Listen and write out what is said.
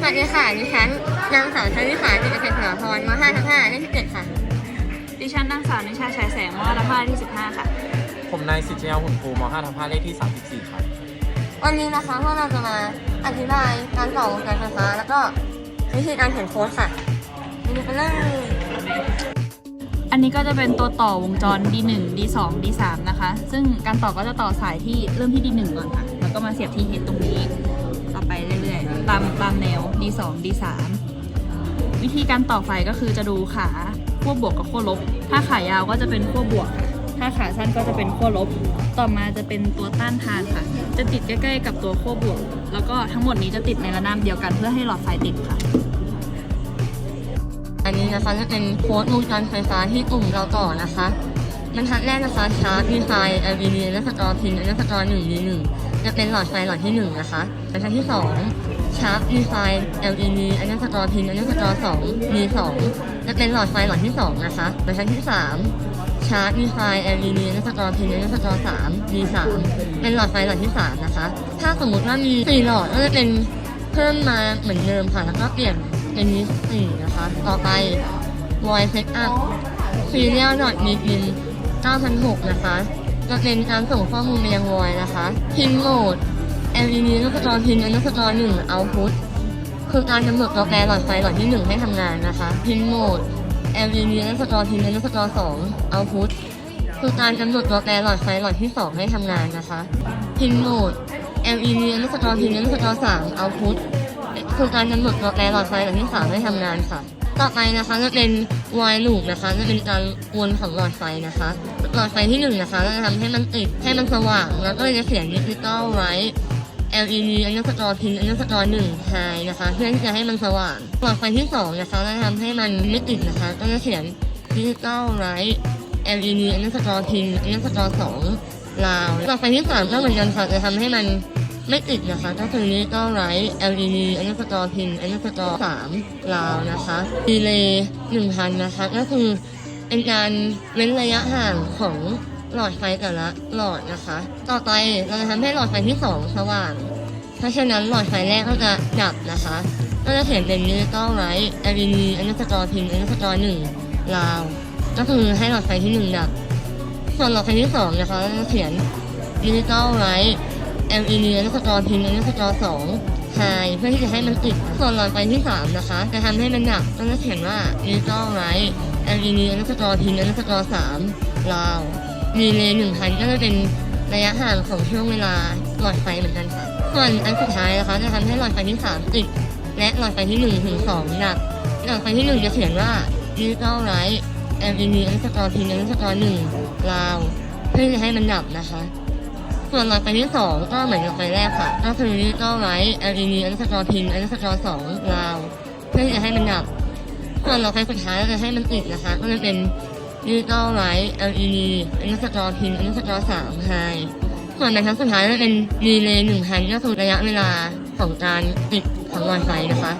สวัสดีค่ะดิฉันนางสาวชลิสาจิตรเกษรพรม5ทับ5เลขที่7ค่ะ ดิฉันนางสาวนิชาฉายแสงมอละผ้าที่15 ค่ะ ผมนายสิทธิยาหุ่นภูม 5 ทับ5เลขที่ 34 ครับ วันนี้นะคะพวกเราจะมาอธิบายการต่อวงจรไฟฟ้าแล้วก็วิธีการเขียนโค้ดค่ะนี่ไปเลยอันนี้ก็จะเป็นตัวต่อวงจร D1 D2 D3 นะคะ ซึ่งการต่อก็จะต่อสายที่เริ่มที่ D1 ก่อนค่ะ แล้วก็มาเสียบที่เฮดตรงนี้ ตามตามแนว D2 D3 วิธีการต่อไฟก็คือจะดูขาขั้วบวกกับขั้วลบ ถ้าขายาวก็จะเป็นขั้วบวก ถ้าขาสั้นก็จะเป็นขั้วลบ ต่อมาจะเป็นตัวต้านทานค่ะ จะติดใกล้ๆกับตัวขั้วบวก แล้วก็ทั้งหมดนี้จะติดในระนาบเดียวกันเพื่อให้หลอดไฟติดค่ะ อันนี้นะคะจะเป็นโค้ดวงจรไฟฟ้าที่กลุ่มเราต่อนะคะบรรทัดแรกนะคะชาร์จดีไฟ LED และสกอร์พินและสกอร์1 D1 จะเป็นหลอดไฟหลอดที่1นะคะบรรทัดที่2 ชาร์จดีไฟ LED อันนี้สกอร์พินอันนี้สกอร์2 D2 จะเป็นหลอดไฟหลอดที่2นะคะบรรทัดที่3ชาร์จดีไฟ LED และสกอร์พินและสกอร์3 D3 เป็นหลอดไฟหลอดที่3นะคะ ถ้าสมมติว่ามี4หลอดก็จะเป็นเพิ่มมาเหมือนเดิมค่ะ แล้วก็เปลี่ยนเป็นนี้4นะคะ ต่อไป voice setup serial dot m i p i n 9006นะคะ จะเป็นการส่งข้อมูลไปยัง voice นะคะ pin mode LED ลูกสกอร์ pin ลูกสกอร์1 output คือการกำหนดตัวแปรหลอดไฟหลอดที่1ให้ทำงานนะคะ pin mode LED ลูกสกอร์ pin ลูกสกอร์2 output คือการกำหนดตัวแปรหลอดไฟหลอดที่2ให้ทำงานนะคะ pin mode LED ลูกสกอร์ pin ลูกสกอร์3 output คือการกำหนดตัวแปรหลอดไฟหลอดที่3ให้ทำงานค่ะต่อไปนะคะจะเป็น while loop นะคะจะเป็นการวนของหลอดไฟนะคะ หลอดไฟที่หนึ่งนะคะเราจะทำให้มันติดให้มันสว่างแล้วก็จะเขียนดิจิตอลไว้ LED อันนี้สกอร์พินอันนี้สกอร์หนึ่งไฮนะคะ เพื่อที่จะให้มันสว่างหลอดไฟที่สองนะคะจะทำให้มันไม่ติดนะคะก็จะเขียนดิจิตอลไว้ LED อันนี้สกอร์พินอันนี้สกอร์สองลาวหลอดไฟที่สามก็เหมือนกันค่ะจะทำให้มันไม่ติดนะคะก็คือนี้ก็ไร LED อันนี้สกอร์พินอันนี้สกอร์สามลาวนะคะดีเลย์หนึ่งพันนะคะ ก็คือเป็นการเว้นระยะห่างของ หลอดไฟแต่ละหลอดนะคะ ต่อไปเราจะทำให้หลอดไฟที่สองสว่าง เพราะฉะนั้นหลอดไฟแรกก็จะดับนะคะก็จะเขียนเป็นดิจิตอลไร LED อันนี้สกอร์พินอันนี้สกอร์หนึ่งลาว ก็คือให้หลอดไฟที่หนึ่งดับ ส่วนหลอดไฟที่สองนะคะก็จะเขียนดิจิตอลไร LED อันนี้สกอร์พินอันนี้สกอร์สองไฮเพื่อที่จะให้มันติดส่วนหลอดไฟที่สามนะคะ จะทำให้มันดับก็จะเขียนว่าดิจิตอลไร LED อันนี้สกอร์พินอันนี้สกอร์สามลาว ดีเลย์หนึ่งพันก็จะเป็นระยะห่างของช่วงเวลาหลอดไฟเหมือนกันค่ะส่วนอันสุดท้ายนะคะจะทำให้หลอดไฟที่สามติดและหลอดไฟที่หนึ่งถึงสองดับหลอดไฟที่หนึ่งจะเขียนว่าดิจิตอลไร LED อันสกอร์พินอันสกอร์หนึ่งลาวเพื่อจะให้มันดับนะคะ ส่วนหลอดไฟที่สองก็เหมือนกับไฟแรกค่ะก็คือดิจิตอลไร LED อันสกอร์พินอันสกอร์สองลาวเพื่อจะให้มันดับส่วนหลอดไฟสุดท้ายจะให้มันติดนะคะ ก็จะเป็น ดิจิตอลไร LED อันนี้สกอร์พินอันนี้สกอร์สามไฮส่วนในครั้งสุดท้ายจะเป็นดีเลย์หนึ่งพันก็คือระยะเวลาของการติดของหลอดไฟนะคะ